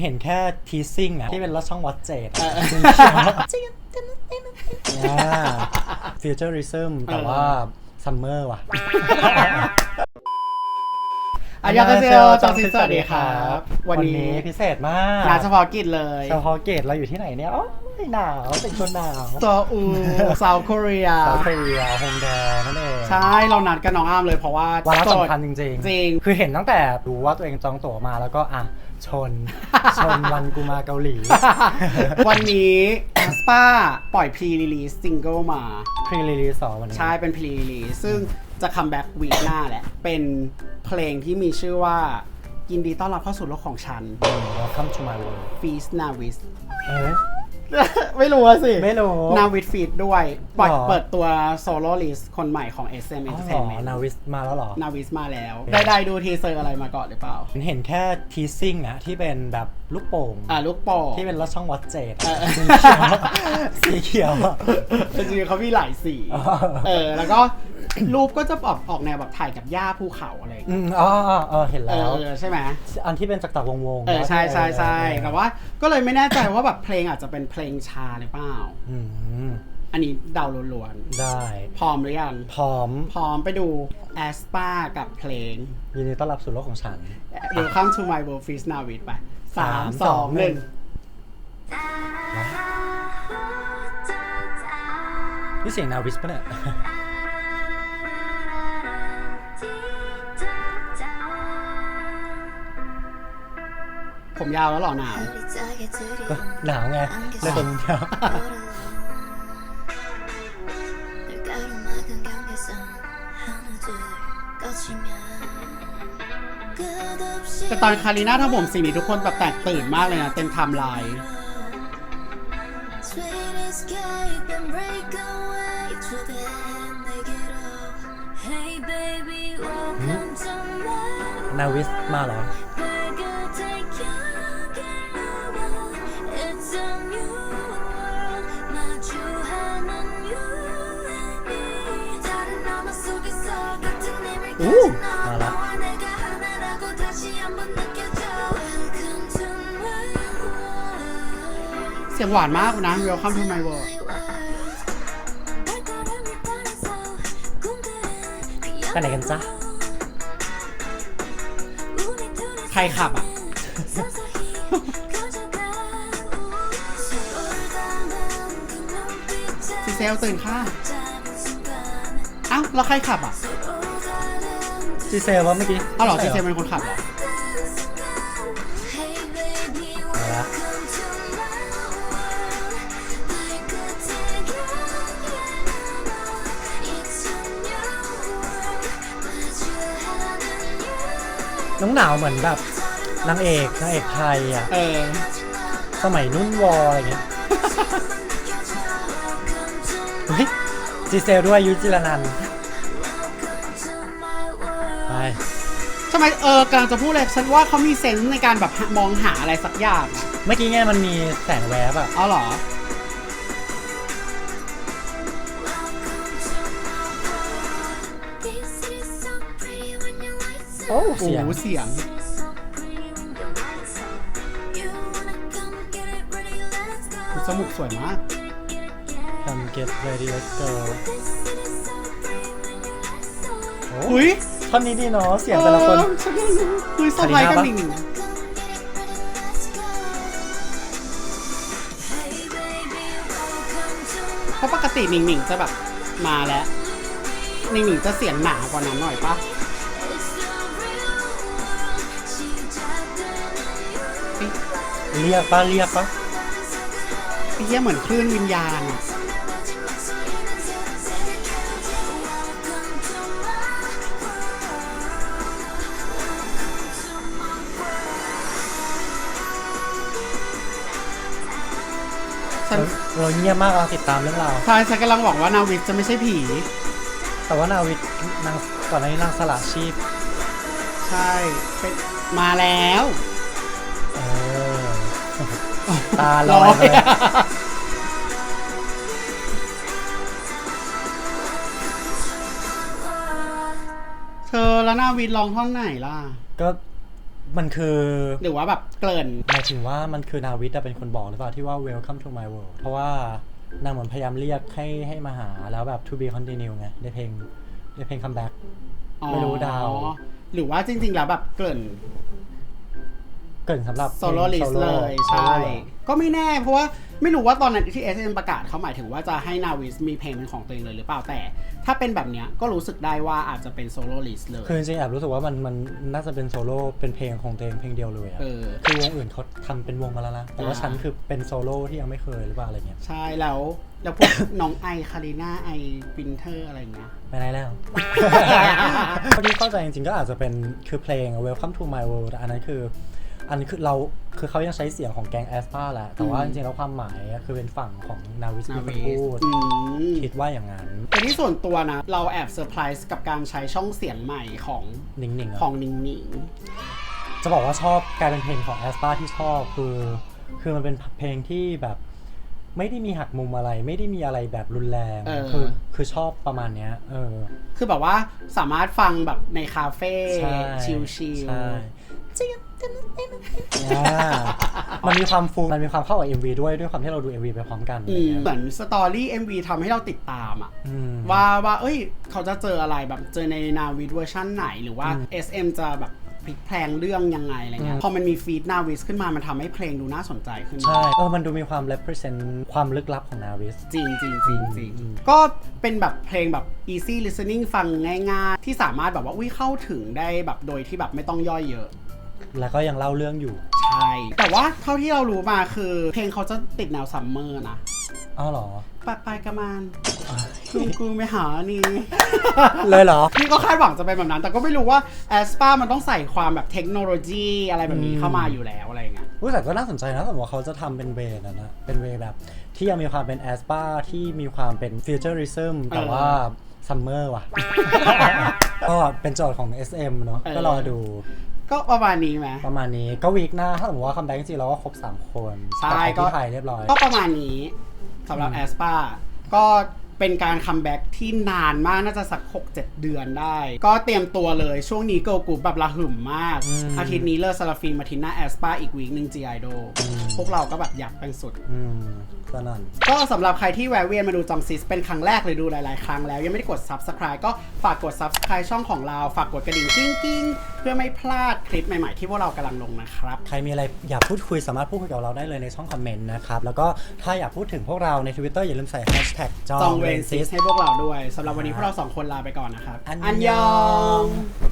เห็นแค่ทีซิ่งอะที่เป็นรถช่องวัดเจดเออฟิวเจอริซึมแต่ว่าซัมเมอร์ว่ะอายาคาเซลจองซินสวัสดีครับ วันนี้พิเศษมากงานเฉพาะกิจเลยเฉพาะเกตเราอยู่ที่ไหนเนี่ยโอ้ยหนาว เป็นคนหนาวตัวอูเซาท์เกาหลีสาวเรียฮงแดนั่นเอง ใช่ เรานัดกันน้องอ้ามเลยเพราะว่าวาระโสดสำคัญจริงจริง คือเห็นตั้งแต่รู้ว่าตัวเองจองตั๋วมาแล้วก็อะ ชน ชนวันกูมาเกาหลี วันนี้สปาปล่อยพรีรีลีสซิงเกิลมา พรีรีลีสวันนี้ใช่เป็นพรีรีลีสซึ่งจะคัมแบ็กวีคหน้าแหละ เป็นเพลงที่มีชื่อว่ายินดีต้อนรับเข้าสู่โลกของฉันอืม Welcome to my world Feast Navis เอ๊ะ ไม่รู้อะสิไม่รู้นาวิดฟีดด้วยปล่อยหรอ เปิดตัวโซโล่ลิสคนใหม่ของ SM อ๋อ Entertainment นาวิสมาแล้วเหรอ นาวิสมาแล้ว ได้ได้ดูทีเซอร์อะไรมาก่อนหรือเปล่า เห็นแค่ทีซิ่งอะที่เป็นแบบลูกโป่งอ่าลูกโป่ง ที่เป็นรถช่องวัดเจดเออสีเขียวอะ จริงๆเขามีหลายสีอ๋อเออ แล้วก็ รูปก็จะออกออกแนวแบบถ่ายกับหญ้าภูเขาอะไรอย่างอืเงี้ยมอ๋ออ๋อเออเห็นเอแล้ว อใช่ไหม อันที่เป็นจักรจักรวงวงๆเออใช่ใช่ใช่เออแต่ว่าก็เลยไม่แน่ใจว่าแบบเพลงอาจจะเป็นเพลงชาหรือเปล่า อืมอันนี้เดาล้วนได้ๆพร้อมหรือยังพร้อมพร้อมไปดูแอสปากับเพลง ยินดีต้อนรับสู่โลกของฉัน Welcome to my world feast now with ไปสามสามสสอองงหนึ่งนี่เสียงนาวิสปะเนี่ย ผมยาวแล้วเหรอหนาวก็หนาวไงเลยผมยาวแต่ตอนคารีน่าถ้าผมสีนี้ทุกคนแบบแตกตื่นมากเลยนะเต็มไทม์ไลน์ Hey baby, welcome to my นาวิสมาเหรอ 오! 가진 알아. 너와 내가 하나라고 다시 한번 느껴줘 Welcome to my world เสียงหวานมากนะ Welcome to my world My world 발걸음을 따라서 꿈들은 ไปไหนกันจ๊ะ ใครขับอ่ะ ซีเซลตื่นค่ะอ้าวแล้วใครขับอะจีเซลว่าเมื่อกี้อ้าวเหรอซีใช่เซลเป็นคนขับเหรอมาละน้องหนาวเหมือนแบบนางเอกนางเอกไทยอะ เออ สมัยนุ่นวออะไรเงี้ยเฮ้ย จีเซลด้วยยุทธจิรนันท์ไปทำไมเออกำลังจะพูดเลยฉันว่าเขามีเซนส์ในการแบบมองหาอะไรสักอย่างอะเมื่อกี้ไงมันมีแสงแวบอะเอาเหรอ โอ้โอ้เสียงโหเสียง จมูกสวยมาก Come get ready let's go โอ้หุยท่อนนี้ดีเนาะเสียงแต่ละคน เออฉันก็รู้คุยสไพรส์กันคาหรินึ่งน่าปะเพราะปกติหนิงหนิงจะแบบมาแล้วหนิงหนิงจะเสียงหนากว่านั้นหน่อยปะเรียกปะเรียกปะไอ้เหี้ยเหมือนคลื่นวิญญาณอะ ฉันเราเงียบมากเราติดตามเรื่องราวใช่ฉันกำลังหวังว่านาวิกจะไม่ใช่ผี แต่ว่านาวิทนางก่อนหน้านี้นางสละชีพ ใช่เป็นมาแล้วเออ ตาลอยเลยเธอแล้วนาวินร้องท่อนไหนล่ะ ก็ มันคือหรือว่าแบบเกริ่นหมายถึงว่ามันคือนาวิทย์อะเป็นคนบอกหรือเปล่าที่ว่า welcome to my world เพราะว่านางเหมือนพยายามเรียกให้ให้มาหาแล้วแบบ to be continue ไงในเพลงในเพลง comeback ไม่รู้ดาวอ๋อหรือว่าจริงๆแล้วแบบเกริ่น เกิดสำหรับโซโล่ลิสพงเลย solo ใช่ solo เหรอก็ไม่แน่เพราะว่าไม่รู้ว่าตอนนั้นที่ SM ประกาศเขาหมายถึงว่าจะให้นาวิสมีเพลงเป็นของตัวเองเลยหรือเปล่าแต่ ถ้าเป็นแบบเนี้ยก็รู้สึกได้ว่าอาจจะเป็นโซโล่ลิสเลย คือจริงๆแอบรู้สึกว่ามันมันน่าจะเป็นโซโล่เป็นเพลงของตัวเองเพลงเดียวเลยอะเออคือวงอื่นเขาทำเป็นวงมาแล้วนะแต่ว่าอ่าฉันคือเป็นโซโล่ที่ยังไม่เคยหรือเปล่าอะไรเงี้ยใช่แล้วแล้วพวกน้องไอคาริน่าไอปินเทอร์อะไรเงี้ยไปไหนแล้วเท่าที่เข้าใจจริงๆก็อาจจะเป็นคือเพลง Welcome to my world แต่อันนั้นคือ อันนี้คือเราคือเขายังใช้เสียงของแกงแอสปาแหละ แต่ว่าอืจมริงๆแล้วความหมายอะคือเป็นฝั่งของนาวิสนาเป็นคนวิสพูดอืมคิดว่าอย่างนั้นแต่ที่ส่วนตัวนะ เราแอบเซอร์ไพรส์กับการใช้ช่องเสียงใหม่ของนิ่งๆอะของนิงนิงจะบอกว่าชอบกลายเป็นเพลงของแอสปาที่ชอบคือ คือมันเป็นเพลงที่แบบไม่ได้มีหักมุมอะไรไม่ได้มีอะไรแบบรุนแรงเออคือคือชอบประมาณเนี้ยเออคือแบบว่าสามารถฟังแบบในคาเฟ่ใช่ชิลใช่ๆ อ่ามันมีความฟูมันมีความเข้ากับ MV ด้วยด้วยความที่เราดู MV ไปพร้อมกันอืมอะไรเหมืเงี้ยอนสตอรี่ MV ทำให้เราติดตามอะอืม ว่าว่า เอ้ย เขาจะเจออะไรแบบเจอในนาวิดเวอร์ชันไหน หรือว่า อืม SM จะแบบพลิกแพลงเรื่องยังไงอะไรเงี้อืยมพอมันมีฟีดนาวิสขึ้นมา มันทำให้เพลงดูน่าสนใจขึ้นใช่เออมันดูมีความ represent ความลึกลับของนาวิส จริงจริงจริงจริงอืม ก็เป็นแบบเพลงแบบ easy listening ฟังง่ายๆ ที่สามารถแบบว่า อุ้ยเข้าถึงได้แบบโดยที่แบบไม่ต้องย่อยเยอะ แล้วก็ยังเล่าเรื่องอยู่ใช่แต่ว่าเท่าที่เรารู้มาคือ เพลงเขาจะติดแนวซัมเมอร์นะอ้าวเหรอไปไปกันมานกูกูไม่หานี่ เลยเหรอนี่ก็คาดหวังจะเป็นแบบนั้น แต่ก็ไม่รู้ว่าแอสปามันต้องใส่ความแบบเทคโนโลยีอะไรแบบนี้อืมเข้ามาอยู่แล้วอะไรเงี้ยรู้แต่ก็น่าสนใจนะสมมติว่าเขาจะทำเป็นเวย์นะนะ เป็นเวย์แบบ ที่ยังมีความเป็นแอสปาที่มีความเป็นฟิวเจอริซึมแต่ว่าซัมเมอร์ว่ะ ก็เป็นโจทย์ของ SM เนอะเออก็รอดู ก็ประมาณนี้ไหม ประมาณนี้ก็วีคหน้าถ้าสมมติว่าคัมแบ็กจริงๆเราก็ครบ 3 คนใช่กับของก็ที่ไทยเรียบร้อย ก็ประมาณนี้สำหรับอืม แอสปาก็เป็นการคัมแบ็กที่นานมากน่าจะสัก 6-7 เดือนได้ ก็เตรียมตัวเลยช่วงนี้เกิร์ลกรุ๊ปแบบระหึ่มมาก อืมอาทิตย์นี้เลอร์ซาลาฟีนมาทินหน้าแอสปาอีกวีคหนึ่ง G Idol อืม พวกเราก็แบบอยากเป็นสุด อืม ก็นั่น ก็สำหรับใครที่แวะเวียนมาดูจองซิสเป็นครั้งแรกหรือดูหลาย ๆ ครั้งแล้ว ยังไม่ได้กด Subscribe ก็ฝากกด Subscribe ช่องของเรา ฝากกดกระดิ่งกิ้งกิ้งๆเพื่อไม่พลาดคลิปใหม่ ๆ ที่พวกเรากำลังลงนะครับ ใครมีอะไรอยากพูดคุยสามารถพูดคุยกับเราได้เลยในช่องคอมเมนต์นะครับ แล้วก็ถ้าอยากพูดถึงพวกเราใน Twitter อย่าลืมใส่ hashtag จอจองงเวเวนซิซิสส ให้พวกเราด้วยสำหรับวันนี้พวกเราสองคนลาไปก่อนนะครับอันยองอันยอง